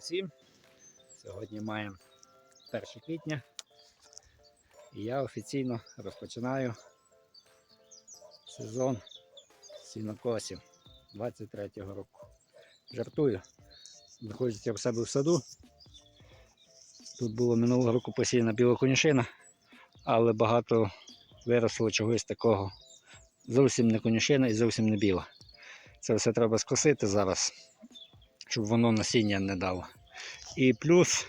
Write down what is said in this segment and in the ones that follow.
усім. Сьогодні маємо 1 квітня. І я офіційно розпочинаю сезон сінокосів 23-го року. Жартую. Знаходжуся в себе в саду. Тут було минулого року посіяна біла конюшина, але багато виросло чогось такого. Зовсім не конюшина і зовсім не біла. Це все треба скосити зараз, щоб воно насіння не дало. І плюс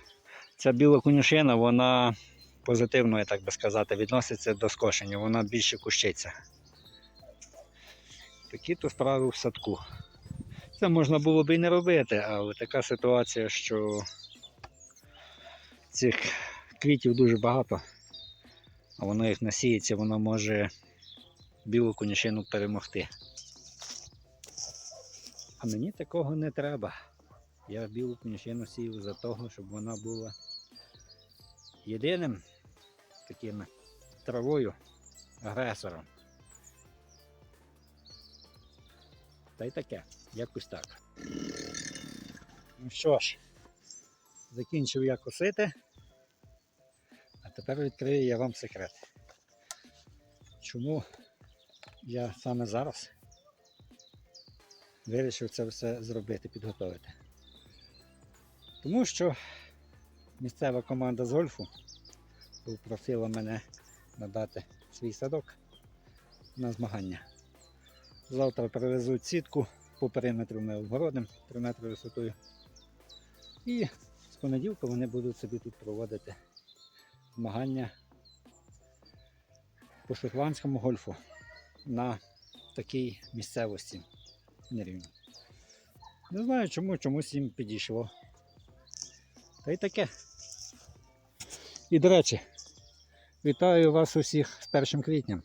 ця біла конюшина, вона позитивно, я так би сказати, відноситься до скошення, вона більше кущиться. Такі то справи в садку. Це можна було б і не робити, але така ситуація, що цих квітів дуже багато, а воно як насіється, воно може білу конюшину перемогти. А мені такого не треба. Я білу конюшину сію за того, щоб вона була єдиним таким травою агресором. Та й таке, якось так. Ну що ж, закінчив я косити, а тепер відкрию я вам секрет. Чому я саме зараз вирішив це все зробити, підготовити? Тому що місцева команда з гольфу попросила мене надати свій садок на змагання. Завтра привезуть сітку по периметру ми обгородимо 3 метри висотою. І з понеділка вони будуть собі тут проводити змагання по шотландському гольфу на такій місцевості нерівні. Не знаю чому, чомусь їм підійшло. Та й таке. І до речі, вітаю вас усіх з першим квітням.